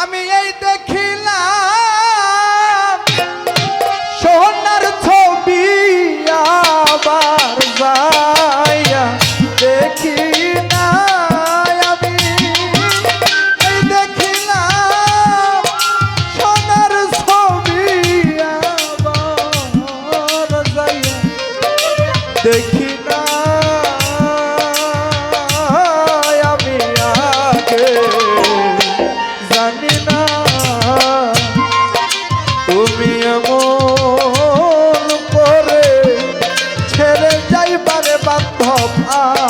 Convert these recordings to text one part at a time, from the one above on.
আমি এই দেখিলাম সব আ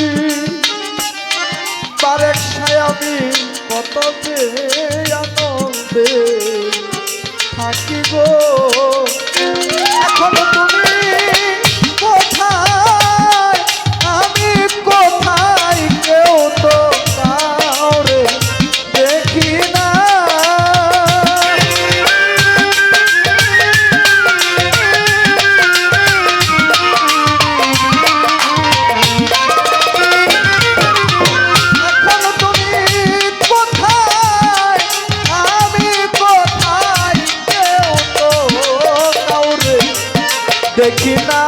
রেখায় আমি কত যে আনন্দে থাকি গো। দেখি না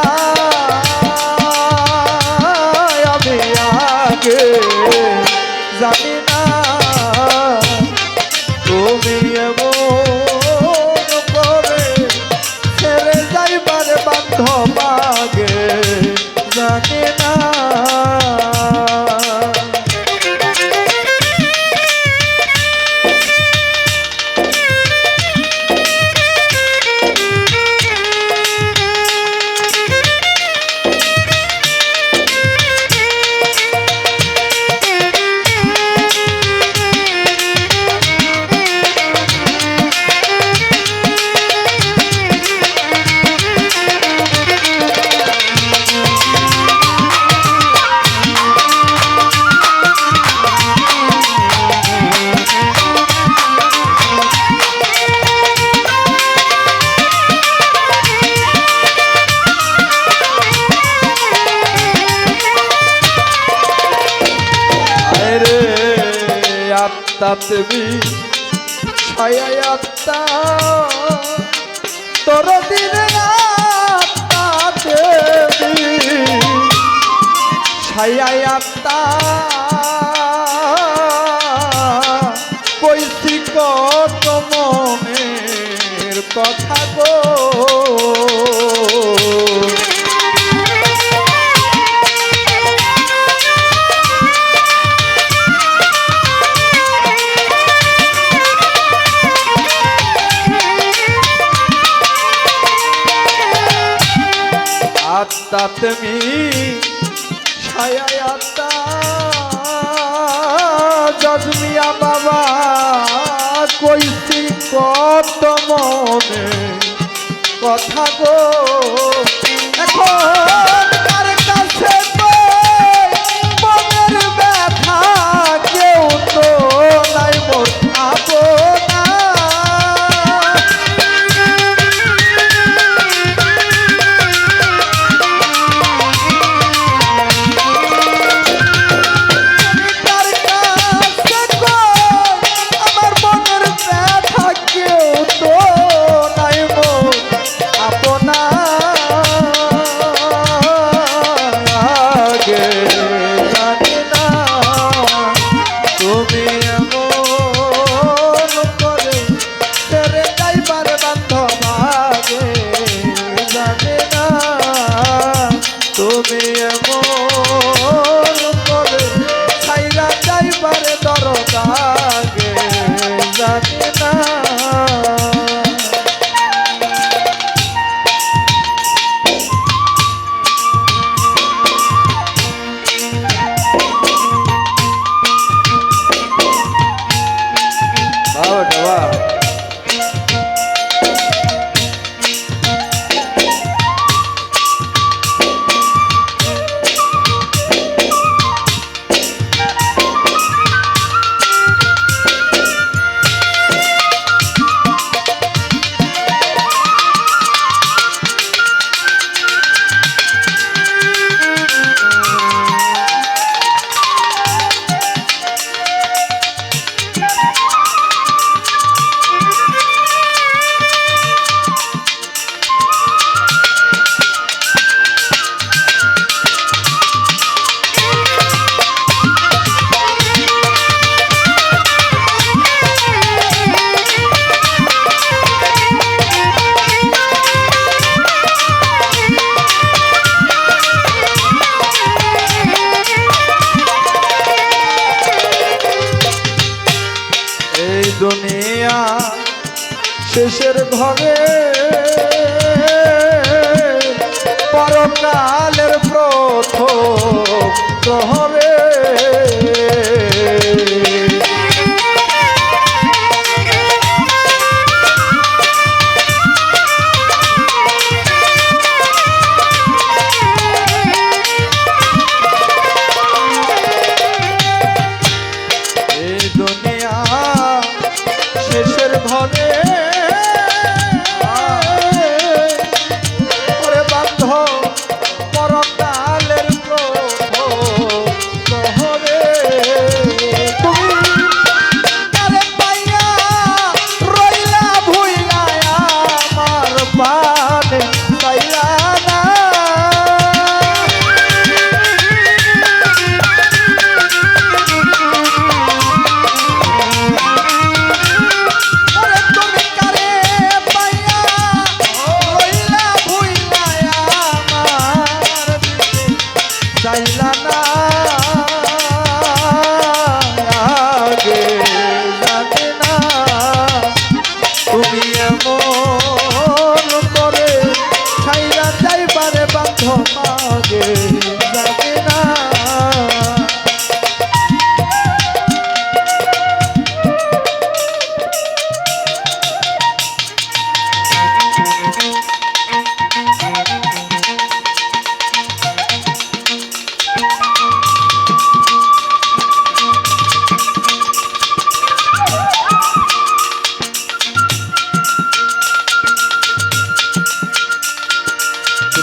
তাতবি ছায়াত্তা তোর দিন দেবী ছায়াত্তা কথা গো। আত্মাত মি ছায়া শেষের ভাবে পরকালের প্রথম হবে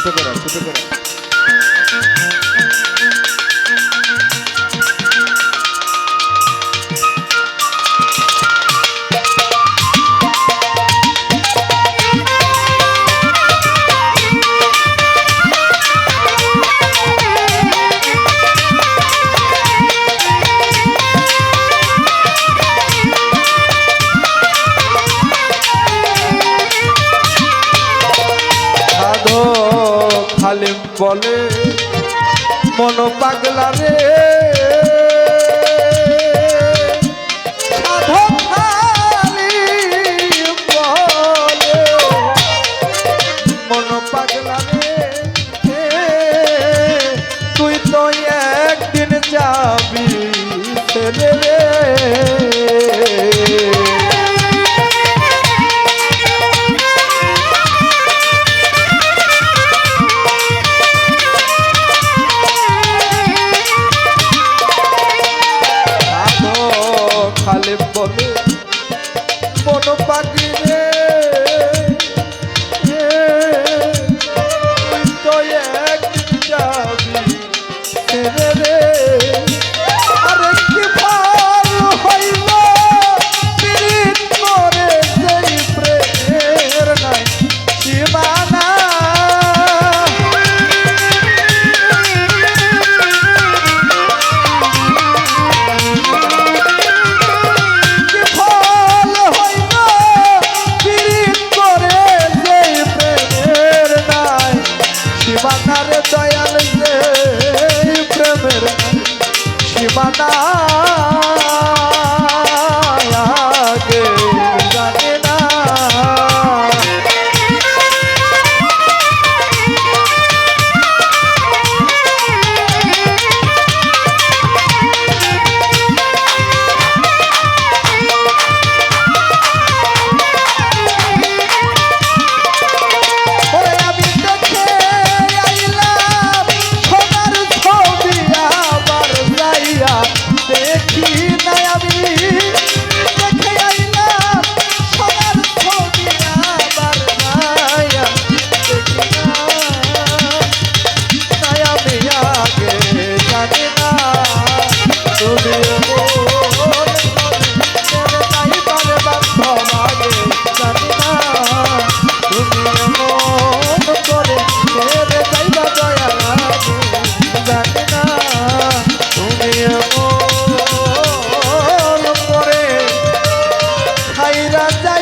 ছোট করো ছোট করো। Valer. 다 রাজা